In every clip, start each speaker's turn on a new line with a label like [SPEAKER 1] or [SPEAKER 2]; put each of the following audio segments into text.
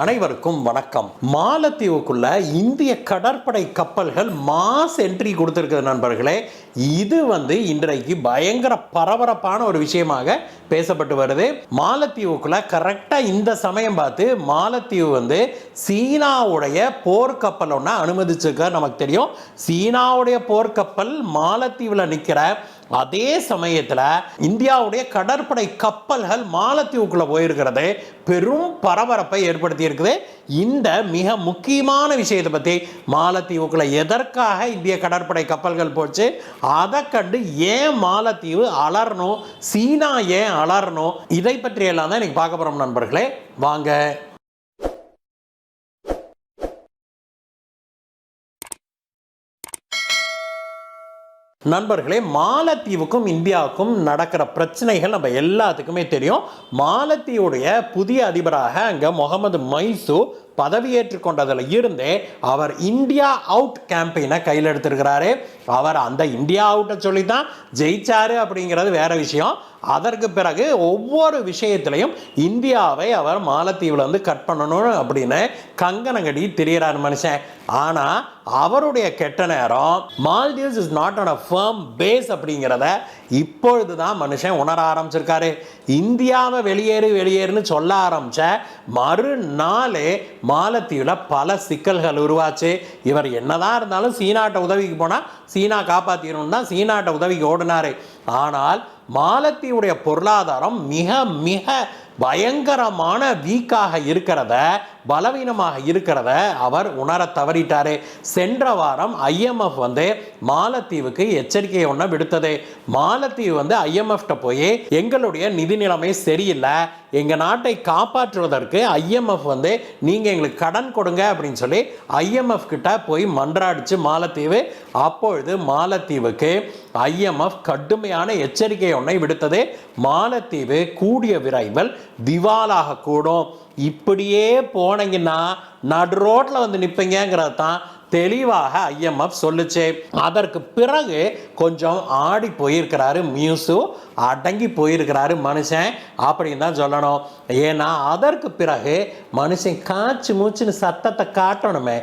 [SPEAKER 1] அனைவருக்கும் வணக்கம். மாலத்தீவுக்குள்ள இந்திய கடற்படை கப்பல்கள் மாஸ் என்ட்ரி கொடுத்துருக்குது நண்பர்களே. இது வந்து இன்றைக்கு பயங்கர பரபரப்பான ஒரு விஷயமாக பேசப்பட்டு வருது. மாலத்தீவுக்குள்ள கரெக்டாக இந்த சமயம் பார்த்து மாலத்தீவு வந்து சீனாவுடைய போர்க்கப்பல் ஒன்று அனுமதிச்சிருக்க நமக்கு தெரியும். சீனாவுடைய போர்க்கப்பல் மாலத்தீவில் நிற்கிற அதே சமயத்தில் இந்தியாவுடைய கடற்படை கப்பல்கள் மாலத்தீவுக்குள்ளே போயிருக்கிறது. பெரும் பரபரப்பை ஏற்படுத்தி இருக்குது இந்த மிக முக்கியமான விஷயத்தை பற்றி மாலத்தீவுக்குள்ள எதற்காக இந்திய கடற்படை கப்பல்கள் போச்சு? அதை கண்டு ஏன் மாலத்தீவு அலறணும்? சீனா ஏன் அலறணும்? இதை பற்றியெல்லாம் தான் இன்றைக்கி பார்க்க போகிறோம் நண்பர்களே. வாங்க. நண்பர்களே மாலத்தீவுக்கும் இந்தியாவுக்கும் நடக்கிற பிரச்சனைகள் நம்ம எல்லாத்துக்குமே தெரியும். மாலத்தீவுடைய புதிய அதிபராக அங்கே முகமது மைசூ பதவியேற்று கொண்டதில் இருந்தே அவர் இந்தியா அவுட் கேம்பெயினை கையில் எடுத்திருக்கிறாரு. அவர் அந்த இந்தியா அவுட்டை சொல்லி தான் ஜெயிச்சாரு அப்படிங்கிறது வேற விஷயம். அதற்கு பிறகு ஒவ்வொரு விஷயத்திலையும் இந்தியாவை அவர் மாலத்தீவில் வந்து கட் பண்ணணும் அப்படின்னு கங்கனங்கடி திரியிறார் மனுஷன். ஆனால் அவருடைய கெட்ட நேரம் Maldives is not on a firm base அப்படிங்கிறத இப்பொழுது தான் மனுஷன் உணர ஆரம்பிச்சிருக்காரு. இந்தியாவை வெளியேறு வெளியேறுன்னு சொல்ல ஆரம்பித்த மறுநாளே மாலத்தீவில் பல சிக்கல்கள் உருவாச்சு. இவர் என்னதான் இருந்தாலும் சீனாட்ட உதவிக்கு போனால் சீனா காப்பாற்றிடணும் தான் சீனாட்ட உதவிக்கு ஓடினாரு. ஆனால் மாலத்தீவுடைய பொருளாதாரம் மிக மிக பயங்கரமான வீக்காக இருக்கிறத பலவீனமாக இருக்கிறத அவர் உணர தவறிட்டாரு. சென்ற வாரம் ஐஎம்எஃப் வந்து மாலத்தீவுக்கு எச்சரிக்கை ஒன்று விடுத்தது. மாலத்தீவு வந்து ஐஎம்எஃப்ட போய் எங்களுடைய நிதி நிலைமை சரியில்லை. எங்கள் நாட்டை காப்பாற்றுவதற்கு ஐஎம்எஃப் வந்து நீங்கள் எங்களுக்கு கடன் கொடுங்க அப்படின்னு சொல்லி ஐஎம்எஃப் கிட்ட போய் மன்றாடிச்சு மாலத்தீவு. அப்பொழுது மாலத்தீவுக்கு ஐஎம்எஃப் கடுமையான எச்சரிக்கை ஒன்றை விடுத்தது. மாலத்தீவு கூடிய விரைவில் திவாலாக கூடும். இப்படியே போனீங்கன்னா நடு ரோட்டில் வந்து நிற்பீங்கிறது தான் தெளிவாக ஐஎம்எஃப் சொல்லுச்சு. அதற்கு பிறகு கொஞ்சம் ஆடி போயிருக்கிறாரு மியூசு அடங்கி போயிருக்கிறாரு மனுஷன் அப்படின்னு தான் சொல்லணும். ஏன்னா அதற்கு பிறகு மனுஷன் காய்ச்சி மூச்சுன்னு சத்தத்தை காட்டணுமே.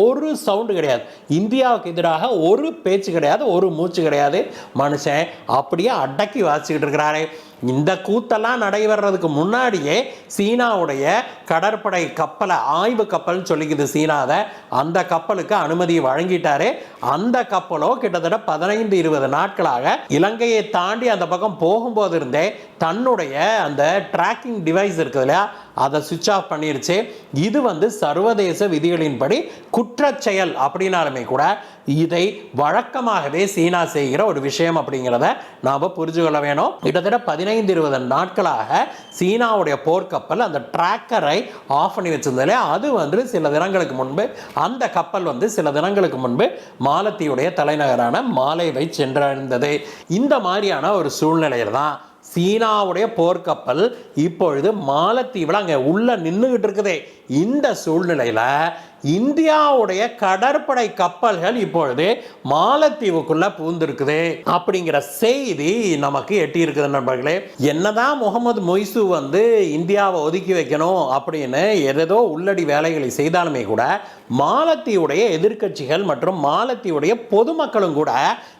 [SPEAKER 1] ஒரு சவுண்டு கிடையாது. இந்தியாவுக்கு எதிராக ஒரு பேச்சு கிடையாது ஒரு மூச்சு கிடையாது. மனுஷன் அப்படியே அடக்கி வாசிக்கிட்டு இருக்கிறாரு. இந்த கூத்தெல்லாம் நடைபெறதுக்கு முன்னாடியே சீனாவுடைய கடற்படை கப்பலை ஆய்வு கப்பல்னு சொல்லிக்குது சீனாவை. அந்த கப்பலுக்கு அனுமதி வழங்கிட்டாரு. அந்த கப்பலோ கிட்டத்தட்ட பதினைந்து இருபது நாட்களாக இலங்கையை தாண்டி அந்த பக்கம் போகும்போது இருந்தே தன்னுடைய அந்த ட்ராக்கிங் டிவைஸ் இருக்குது இல்லையா? அதை சுவிட்ச் ஆஃப் பண்ணிருச்சு. இது வந்து சர்வதேச விதிகளின்படி குற்றச்செயல் அப்படின்னாலுமே கூட இதை வழக்கமாகவே சீனா செய்கிற ஒரு விஷயம் அப்படிங்கிறத நாம் புரிஞ்சு கொள்ள வேணும். கிட்டத்தட்ட பதினைந்து இருபது நாட்களாக சீனாவுடைய போர்க்கப்பல் அந்த ட்ராக்கரை ஆஃப் பண்ணி வச்சிருந்தாலே அது வந்து சில தினங்களுக்கு முன்பு அந்த கப்பல் வந்து சில தினங்களுக்கு முன்பு மாலத்தீவுடைய தலைநகரான மாலேவை சென்றடைந்தது. இந்த மாதிரியான ஒரு சூழ்நிலையில் தான் சீனாவுடைய போர்க்கப்பல் இப்பொழுது மாலத்தீவில் அங்கே உள்ள நின்றுகிட்டு இருக்குதே. இந்த சூழ்நிலையில் இந்தியாவுடைய கடற்படை கப்பல்கள் இப்பொழுது மாலத்தீவுக்குள்ள பூந்திருக்குது அப்படிங்கிற செய்தி நமக்கு எட்டியிருக்குது நண்பர்களே. என்னதான் முகமது மொய்சு வந்து இந்தியாவை ஒதுக்கி வைக்கணும் அப்படின்னு ஏதேதோ உள்ளடி வேலைகளை செய்தாலுமே கூட மாலத்தீவுடைய எதிர்க்கட்சிகள் மற்றும் மாலத்தீவுடைய பொதுமக்களும் கூட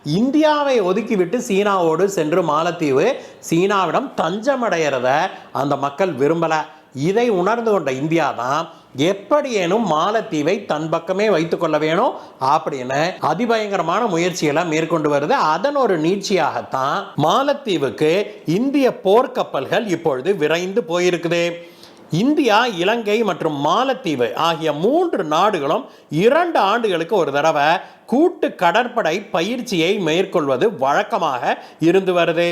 [SPEAKER 1] இந்தியாவை ஒதுக்கிவிட்டு சீனாவோடு சென்று மாலத்தீவு சீனாவிடம் தஞ்சமடைகிறத அந்த மக்கள் விரும்பலை. இதை உணர்ந்து கொண்ட இந்தியா தான் எப்படியேனும் மாலத்தீவை தன் பக்கமே வைத்துக்கொள்ள வேணும். அப்படின்னு அதிபயங்கரமான முயற்சிகளை மேற்கொண்டு வருது. அதன் ஒரு நீட்சியாகத்தான் மாலத்தீவுக்கு இந்திய போர்க்கப்பல்கள் இப்பொழுது விரைந்து போயிருக்குது. இந்தியா இலங்கை மற்றும் மாலத்தீவு ஆகிய மூன்று நாடுகளும் இரண்டு ஆண்டுகளுக்கு ஒரு தடவை கூட்டு கடற்படை பயிற்சியை மேற்கொள்வது வழக்கமாக இருந்து வருது.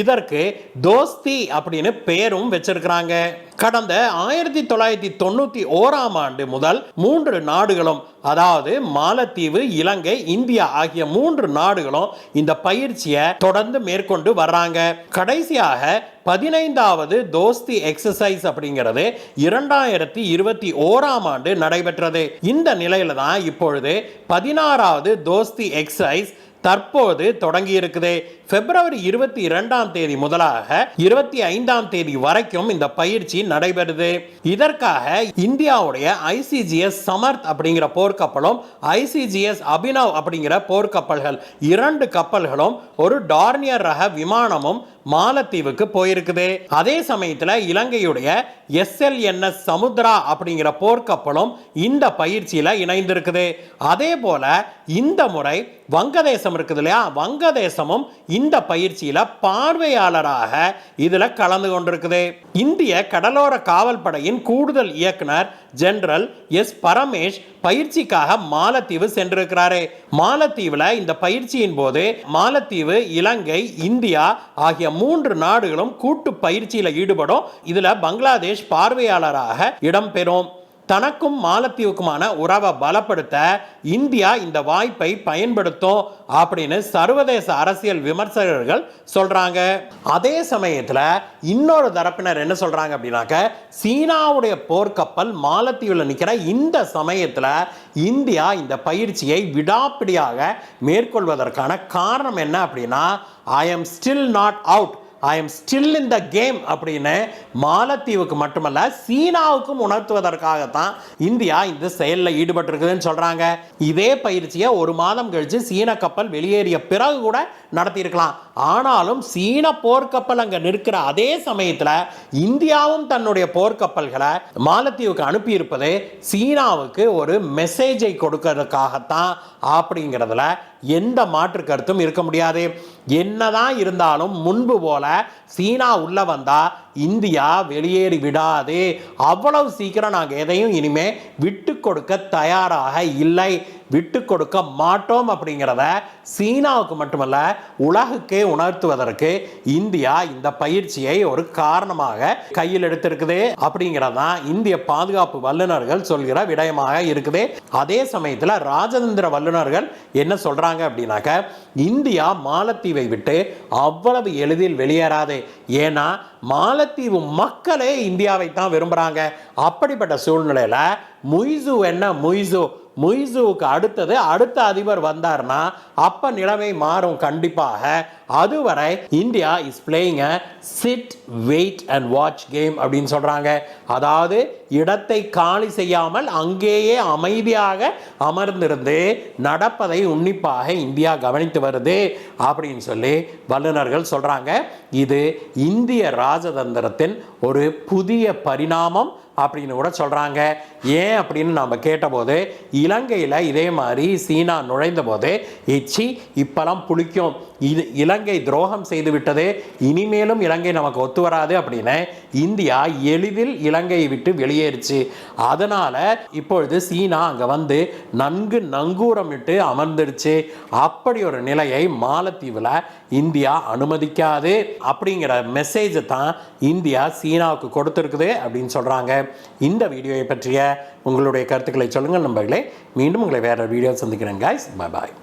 [SPEAKER 1] இதற்கு தோஸ்தி அப்படின்னு பேரும் வச்சிருக்கிறாங்க. கடந்த ஆயிரத்தி தொள்ளாயிரத்தி தொண்ணூற்றி ஓராம் ஆண்டு முதல் மூன்று நாடுகளும் அதாவது மாலத்தீவு இலங்கை இந்தியா ஆகிய மூன்று நாடுகளும் இந்த பயிற்சியை தொடர்ந்து மேற்கொண்டு வர்றாங்க. கடைசியாக பதினைந்தாவது தோஸ்தி எக்ஸசைஸ் அப்படிங்கிறது இரண்டாயிரத்தி இருபத்தி ஓராம் ஆண்டு நடைபெற்றது. இந்த நிலையில தான் இப்பொழுது பதினாறாவது தோஸ்தி எக்ஸசைஸ் தற்போது தொடங்கி இருக்குது. பிப்ரவரி இருபத்தி இரண்டாம் தேதி முதலாக இருபத்தி ஐந்தாம் தேதி வரைக்கும் இந்த பயிற்சி நடைபெறுது. இதற்காக இந்தியாவுடைய ஐசிஜிஎஸ் சமர்த் அப்படிங்கிற போர்க்கப்பலும் ஐசிஜிஎஸ் அபினவ் அப்படிங்கிற போர்க்கப்பல்கள் இரண்டு கப்பல்களும் ஒரு டார்னியர் ரக விமானமும் மாலத்தீவுக்கு போயிருக்குது. அதே சமயத்தில் இலங்கையுடைய எஸ்எல்என்எஸ் சமுத்ரா அப்படிங்கிற போர்க்கப்பலும் இந்த பயிற்சியில் இணைந்திருக்குது. அதே போல இந்த முறை வங்கதேசம் இருக்குது இல்லையா? வங்கதேசமும் இந்த பயிற்சியில் பார்வையாளராக இதில் கலந்து கொண்டிருக்குது. இந்திய கடலோர காவல் படையின் கூடுதல் இயக்குனர் ஜெனரல் எஸ் பரமேஷ் பயிற்சிக்காக மாலத்தீவு சென்றிருக்கிறாரு. மாலத்தீவில் இந்த பயிற்சியின் போது மாலத்தீவு இலங்கை இந்தியா ஆகிய மூன்று நாடுகளும் கூட்டு பயிற்சியில் ஈடுபடும். இதில் பங்களாதேஷ் பார்வையாளராக இடம்பெறும் தனக்கும் மாலத்தீவுக்குமான உறவை பலப்படுத்த இந்தியா இந்த வாய்ப்பை பயன்படுத்தும் அப்படின்னு சர்வதேச அரசியல் விமர்சகர்கள் சொல்கிறாங்க அதே சமயத்தில் இன்னொரு தரப்பினர் என்ன சொல்கிறாங்க அப்படின்னாக்க சீனாவுடைய போர்க்கப்பல் மாலத்தீவில் நிற்கிற இந்த சமயத்தில் இந்தியா இந்த பயிற்சியை விடாப்பிடியாக மேற்கொள்வதற்கான காரணம் என்ன அப்படின்னா I am still not out I am still in the game அப்படின்னு மாலத்தீவுக்கு மட்டுமல்ல சீனாவுக்கும் உணர்த்துவதற்காகத்தான் இந்தியா இந்த செயலில் ஈடுபட்டிருக்குதுன்னு சொல்கிறாங்க இதே பயிற்சியை ஒரு மாதம் கழித்து சீன கப்பல் வெளியேறிய பிறகு கூட நடத்தியிருக்கலாம். ஆனாலும் சீன போர்க்கப்பல் அங்கே நிற்கிற அதே சமயத்தில் இந்தியாவும் தன்னுடைய போர்க்கப்பல்களை மாலத்தீவுக்கு அனுப்பியிருப்பது சீனாவுக்கு ஒரு மெசேஜை கொடுக்கறதுக்காகத்தான் அப்படிங்கிறதுல எந்த மாற்று கருத்தும் இருக்க முடியாது. என்னதான் இருந்தாலும் முன்பு போல சீனா உள்ள வந்தா இந்தியா வெளியேறி விடாது. அவ்வளவு சீக்கிரம் நாங்கள் எதையும் இனிமே விட்டு கொடுக்க தயாராக இல்லை. விட்டு கொடுக்க மாட்டோம் அப்படிங்கிறத சீனாவுக்கு மட்டுமல்ல உலகுக்கே உணர்த்துவதற்கு இந்தியா இந்த பயிற்சியை ஒரு காரணமாக கையில் எடுத்திருக்குது அப்படிங்கிறது தான் இந்திய பாதுகாப்பு வல்லுநர்கள் சொல்கிற விடயமாக இருக்குது. அதே சமயத்தில் ராஜதந்திர வல்லுநர்கள் என்ன சொல்கிறாங்க அப்படின்னாக்க இந்தியா மாலத்தீவை விட்டு அவ்வளவு எளிதில் வெளியேறாது. ஏன்னா மாலத்தீவு மக்களே இந்தியாவை தான் விரும்புகிறாங்க அப்படிப்பட்ட சூழ்நிலையில் முய்சு என்ன முய்சு? மொய்சுவுக்கு அடுத்தது அடுத்த அதிபர் வந்தார்னா அப்ப நிலைமை மாறும் கண்டிப்பாக. அதுவரை India is playing a sit wait and watch game அப்படின்னு சொல்றாங்க. அதாவது இடத்தை காலி செய்யாமல் அங்கேயே அமைதியாக அமர்ந்திருந்து நடப்பதை உன்னிப்பாக இந்தியா கவனித்து வருது அப்படின்னு சொல்லி வல்லுநர்கள் சொல்றாங்க. இது இந்திய ராஜதந்திரத்தின் ஒரு புதிய பரிணாமம் அப்படின்னு கூட சொல்கிறாங்க ஏன் அப்படின்னு நம்ம கேட்டபோது இலங்கையில் இதே மாதிரி சீனா நுழைந்த போது எச்சி இப்போலாம் புளிக்கும். இது இலங்கை துரோகம் செய்து விட்டது. இனிமேலும் இலங்கை நமக்கு ஒத்து வராது அப்படின்னு இந்தியா எளிதில் இலங்கையை விட்டு வெளியேறுச்சு. அதனால் இப்பொழுது சீனா அங்கே வந்து நன்கு நங்கூரமிட்டு அமர்ந்துடுச்சு அப்படி ஒரு நிலையை மாலத்தீவில் இந்தியா அனுமதிக்காது அப்படிங்கிற மெசேஜை தான் இந்தியா சீனாவுக்கு கொடுத்துருக்குது அப்படின்னு சொல்கிறாங்க இந்த வீடியோவை பற்றிய உங்களுடைய கருத்துக்களை சொல்லுங்கள் நண்பர்களே. மீண்டும் உங்களை வேறு வீடியோ சந்திக்கிறேன் காய்ஸ் பாய் பாய்